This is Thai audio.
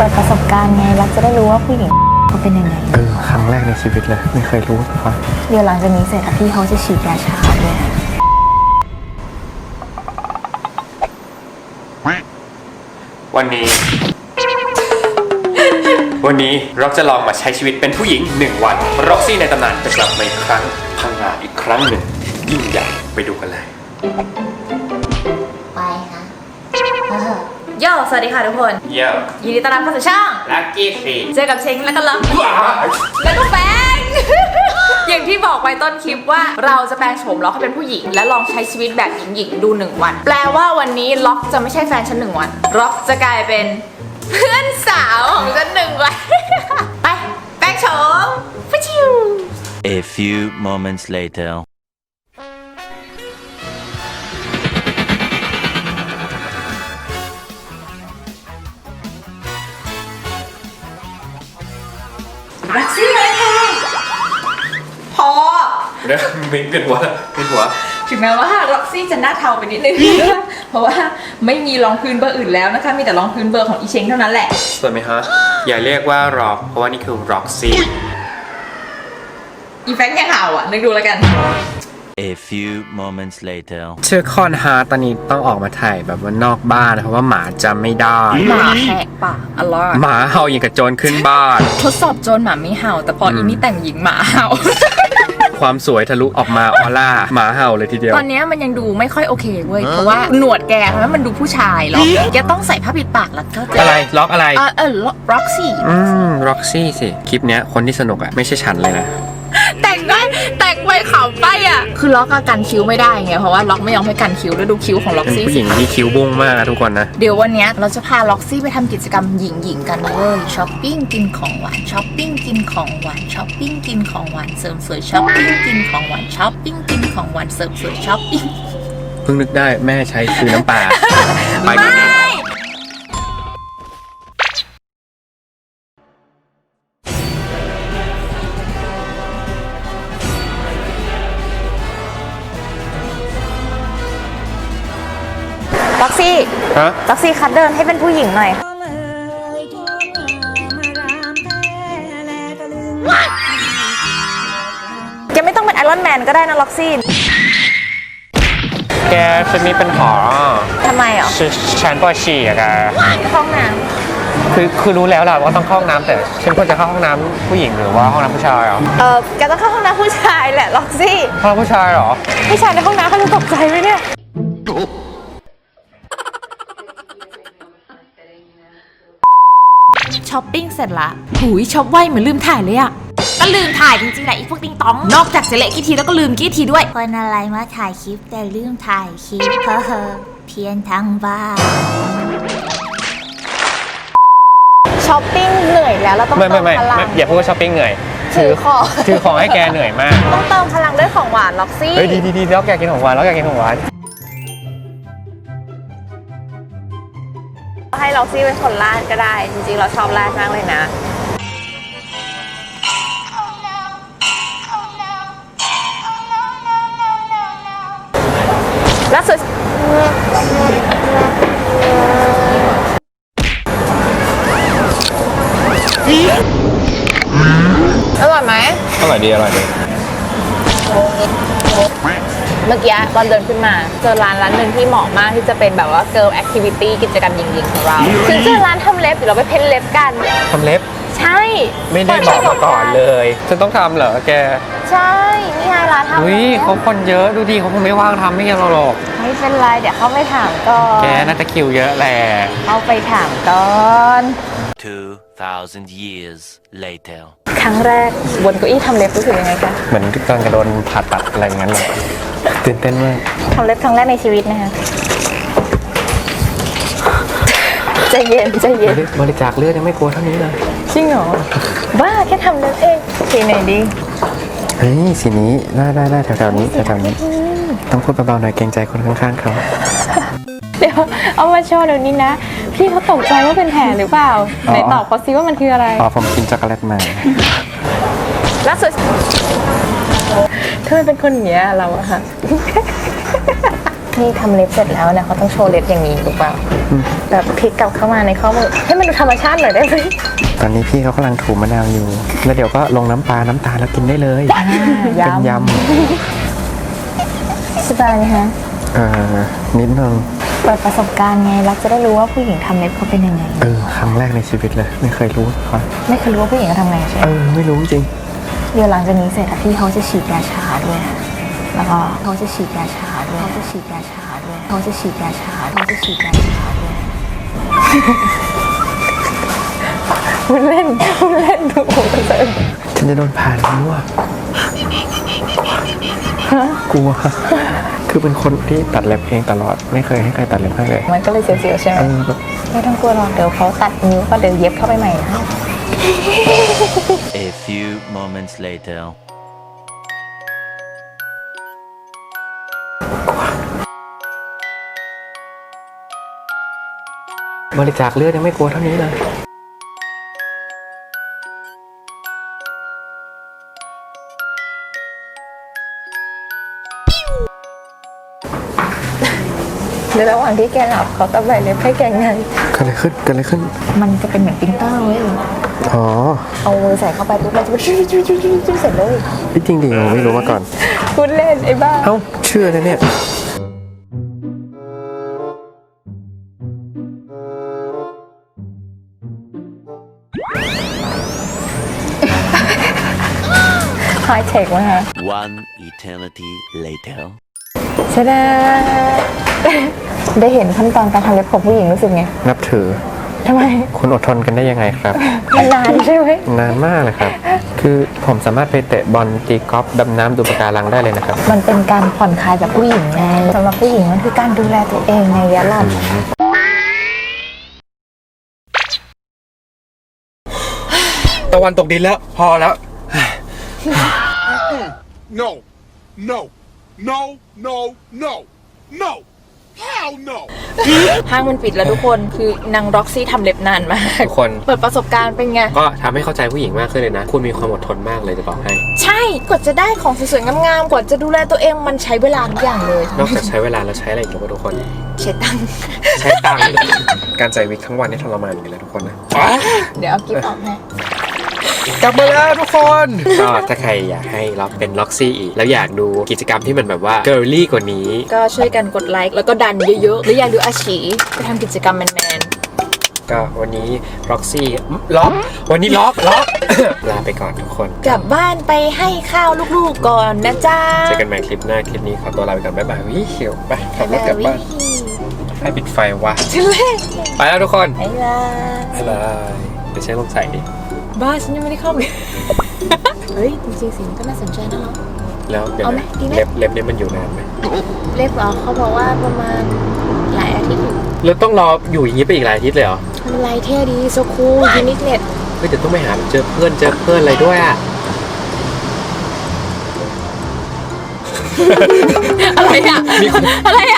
ปิดประสบการณ์ไงรักจะได้รู้ว่าผู้หญิงเขาเป็นยังไง เออ ครั้งแรกในชีวิตเลย ไม่เคยรู้มาก่อนเดี๋ยวหลังจากนี้เสร็จอะพี่เขาจะฉีดยาชาด้วยวันนี้ วันนี้เราจะลองมาใช้ชีวิตเป็นผู้หญิงหนึ่งวันร็อกซี่ในตำนานจะกลับมาอีกครั้ง พังงาอีกครั้งหนึ่งยิ่งใหญ่ไปดูกันเลย โยสวัสดีค่ะทุกคน เยี่ยมยินดีต้อนรับเข้าสู่ช่อง ลักกี้ฟีเจอกับเชงแล้วก็ล็อกแล้วก็แป้งอย่างที่บอกไปต้นคลิปว่าเราจะแปลงโฉมล็อกให้เป็นผู้หญิง และลองใช้ชีวิตแบบหญิงๆดูหนึ่งวัน แปลว่าวันนี้ล็อกจะไม่ใช่แฟนฉันหนึ่งวัน ล็อกจะกลายเป็นเพื่อนสาวของฉันหนึ่งวัน ไปแปลงโฉมฟิชิว A few moments later. รักซี่เลยค่ะพอ เดี๋ยวมินเป็นหัวเป็นหัว ถึงแม้ว่าร็อกซี่จะหน้าเทาไปนิดนึง เพราะว่าไม่มีรองพื้นเบอร์อื่นแล้วนะคะ มีแต่รองพื้นเบอร์ของอีเชงเท่านั้นแหละ สวยไหมฮะ อย่าเรียกว่าร็อก เพราะว่านี่คือร็อกซี่ อีแฟงแค่ข่าวอะนึกดูแล้วกัน A few moments later. เชื่อคอนฮาร์ตตอนนี้ต้องออกมาถ่ายแบบว่านอกบ้านเพราะว่าหมาจำไม่ได้ หมาแหกปากอร่อยหมาเห่าอย่างกับโจรขึ้นบ้าน ทดสอบโจรหมาไม่เห่า แต่พออีนี่แต่งหญิงหมาเห่า ความสวยทะลุออกมาออร่าหมาเห่าเลยทีเดียว ตอนเนี้ยมันยังดูไม่ค่อยโอเคเว้ย เพราะว่าหนวดแกทำให้มันดูผู้ชายหรอกแกต้องใส่ผ้าปิดปากแล้วก็จะอะไรล็อกอะไร เออเออร็อกซี่อืมร็อกซี่สิ คลิปเนี้ยคนที่สนุกอะไม่ใช่ฉันเลยนะแต่ งได้แต่งไปขำไปอะ คือล็อกอะกันคิ้วไม่ได้ไงเพราะว่าล็อกไม่ยอมให้กันคิ้วแล้วดูคิ้วของล็อกเป็นซี่ผู้หญิงที่คิ้วบุ้งมากนะทุกคนนะ เดี๋ยววันเนี้ยเราจะพาล็อกซี่ไปทำกิจกรรมหญิงๆกันเว้ยช้อปปิ้งกินของหวานช้อปปิ้งกินของหวานช้อปปิ้งกินของหวานเสริมสวยช้อปปิ้งกินของหวานช้อปปิ้งกินของหวานเสริมสวยช้อปปิ้ง เพิ่งนึกได้แม่ใช้ซื้อน้ำปลาไปกันเล ซี่ฮะล็อกซี่คัดเดินให้เป็นผู้หญิงหน่อยแกไม่ต้องเป็นไอรอนแมนก็ได้นะล็อกซี่แกฉันมีปัญหาทำไมอะฉันฉันปวดฉี่อะแกห้องน้คือคือรู้แล้วแหละว่าต้องเข้าห้องน้ำแต่ฉันควรจะเข้าห้องน้ำผู้หญิงหรือว่าห้องน้ำผู้ชายเหรอำเออแกต้องเข้าห้องน้ำผู้ชายแหละล็อกซี่ห้องน้ำผู้ชายเหรอ ผู้ชายในห้องน้ำเขาจะตกใจไหมเนี่ย สร็จละหุยช็อปไวเหมือนลืมถ่ายเลยอะก็ลืมถ่ายจริงๆแหละอีพวกติงตอง นอกจากจะเละกี่ทีแล้วก็ลืมกี่ทีด้วย คนอะไรมาถ่ายคลิปแต่ลืมถ่ายคลิปเพ้อเฮอเพี้ยนทั้งบ้านช้อปปิ้งเหนื่อยแล้วเราต้องไม่เติไม่มไม่พลัง ไม่อย่าพูดว่าช้อปปิ้งเหนื่อยถือของ ถือของให้แกเหนื่อยมาก ต้องเติมพลังด้วยของหวานล็อกซี่ เฮ้ยดีดีดีแล้วแกกินของหวานแล้วแกกินของหวาน ให้ล็อกซี่เป็นคนราดก็ได้ จริงๆ เราชอบราดมากเลยนะล่าสุดอร่อยไหมอร่อยดีอร่อยดี เมื่อกี้ตอนเดินขึ้นมา เจอร้านร้านหนึ่งที่เหมาะมากที่จะเป็นแบบว่า girl activity กิจกรรมหญิงๆของเราคือเจอร้านทำเล็บเดี๋ยวเราไปเพ้นเล็บกัน ทำเล็บ ใช่ไม่ได้บอกมาก่อนเลย ฉันต้องทำเหรอแก ใช่นี่ไงร้านทำอุ้ยเล็บเขาคนเยอะดูดิเขาคงไม่ว่างทำไม่กันหรอก ไม่เป็นไรเดี๋ยวเข้าไปถามก่อนแกน่าจะคิวเยอะแหละเข้าไปถามก่อน2,000 years later. ครั้งแรกบนเก้าอี้ทำเล็บรู้สึกยังไงคะ เหมือนกำลังจะโดนผ่าตัดอะไรอย่างนั้นเลย ตื่นเต้นมากทำเล็บครั้งแรกในชีวิตนะคะใจเย็นใจเย็นบริจาคเลือดยังไม่กลัวเท่านี้เลยจริงเหรอบ้าแค่ทำเล็บเองสีไหนดีเฮ้ยสีนี้ได้ได้ได้แถวๆนี้แถวๆนี้ ต้องพูดเบาๆหน่อยเกรงใจคนข้างๆเขาเดี๋ยวเอามาโชว์เดี๋ยวนี้นะ พี่เขาตกใจว่าเป็นแผลหรือเปล่าไหนตอบเขาซิว่ามันคืออะไรอ๋อผมกินช็อกโกแลตมาล่าสุด ทำไมเป็นคนอย่างเงี้ยเราอะคะที่ทำเล็บเสร็จแล้วเนี่ยเขาต้องโชว์เล็บอย่างนี้ถูกเปล่าแบบพลิกกลับเข้ามาในข้อมือให้มันดูธรรมชาติหน่อยได้ไหมตอนนี้พี่เขากำลังถูมะนาวอยู่ แล้วเดี๋ยวก็ลงน้ำปลา น้ำตาลแล้วกินได้เลยเป็นยสบายไหมคะำเอ่อนิดนึงเปิดประสบการณ์ไงเราจะได้รู้ว่าผู้หญิงทำเล็บเขาเป็นยังไง เออครั้งแรกในชีวิตเลย ไม่เคยรู้มาก่อนไม่เคยรู้ว่าผู้หญิงเขาทำไงใช่ไหมเออไม่รู้จริง เดี๋ยวหลังจากนี้เสร็จอะพี่เขาจะฉีดยาชาด้วยนะแล้วก็เขาจะฉีดยาชาด้วยเขาจะฉีดยาชาด้วยเขาจะฉีดยาชาเขาจะฉีดยาชาด้วยมันเล่นมันเล่นดูมันเล่นฉันจะโดนผ่านนิ้วอะกลัว คือเป็นคนที่ตัดเล็บเองตลอด ไม่เคยให้ใครตัดเล็บให้เลย มันก็เลยเสียวๆใช่ไหมเออแบบไม่ต้องกลัวหรอกเดี๋ยวเขาตัดนิ้วก็เดี๋ยวเย็บเข้าไปใหม่นะ A few moments later. บริจาคเลือดยังไม่กลัวเท่านี้เลย ในระหว่างที่แกหลับเขาตัดใบเล็บให้แกไงเกิดอะไรขึ้นเกิดอะไรขึ้น มันจะเป็นเหมือนปรินเตอร์เว้ยอ๋อเอามือใส่เข้าไปปุ๊บมันจะเป็นจิ้วจิ้วจิ้วจิ้วเสร็จเลยจริงดิผมไม่รู้มาก่อนพูดเล่นไอ้บ้าเอ้าเชื่อเลยเนี่ยไฮเทคมากฮะ One eternity later. ชดาได้เห็นขั้นตอนการทำเล็บของผู้หญิงรู้สึกไงนับถือ ทำไมคุณอดทนกันได้ยังไงครับ มันนานใช่ไหมนานมากเลยครับ คือผมสามารถไปเตะบอลตีกอล์ฟดำน้ำดูปะการังได้เลยนะครับ มันเป็นการผ่อนคลายแบบผู้หญิงไงสำหรับผู้หญิงมันคือการดูแลตัวเองในระยะหลังตะวันตกดินแล้ว พอแล้ว No, no, no, no, no, no. Hell no. ห้างมันปิดแล้วทุกคนคือนางร็อกซี่ทำเล็บนานมากทุกคน เปิดประสบการณ์เป็นไง ก็ทำให้เข้าใจผู้หญิงมากขึ้นเลยนะ คุณมีความอดทนมากเลยจะบอกให้ ใช่กว่าจะได้ของสวยๆงามๆกว่าจะดูแลตัวเองมันใช้เวลาทุกอย่างเลย นอกจากใช้เวลาแล้วใช้อะไรอีกรู้ป่ะทุกคนใช้ตังค์ใช้ตังค์ การใส่วิกทั้งวันนี่ทรมานอย่างนี้เลยทุกคนนะ เดี๋ยวเอากิฟต์ออกให้ กลับมาแล้วทุกคน ก็ถ้าใครอยากให้ล็อกเป็นล็อกซี่อีก แล้วอยากดูกิจกรรมที่มันแบบว่าเกิร์ลี่กว่านี้ ก็ช่วยกันกดไลค์แล้วก็ดันเยอะๆ หรืออยากดูอาชีไปทำกิจกรรมแมนก็วันนี้ล็อกซี่ล็อกวันนี้ล็อกล็อก ลาไปก่อนทุกคนๆกลับบ้านไปให้ข้าวลูกๆก่อนนะจ๊ะเจอกันใหม่คลิปหน้าคลิปนี้ขอตัวลาไปก่อนบ๊ายบายวิหิวไปขับรถกลับบ้านให้ปิดไฟวะทุเล่ไปแล้วทุกคนบ๊ายบายบ๊ายบายเดี๋ยวฉันลองใส่ดิ บ้าฉันยังไม่ได้เข้าเลย เฮ้ย จริงๆสีมันก็น่าสนใจนะเนาะ แล้วเดี๋ยวเอาไหมนะดีไหม เล็บเล็บนี่มันอยู่นานไหมเล็บเหรอเขาบอกว่าประมาณหลายอาทิตย์อยู่แล้วต้องรออยู่อย่างนี้ไปอีกหลายอาทิตย์เลยเหรออะไรเท่ดีโซคูยูนิคเน็ตเฮ้ยเดี๋ยวต้องไปหาเจอเพื่อนเจอเพื่อนอะไรด้วยอะอะไรอะอะไรอะ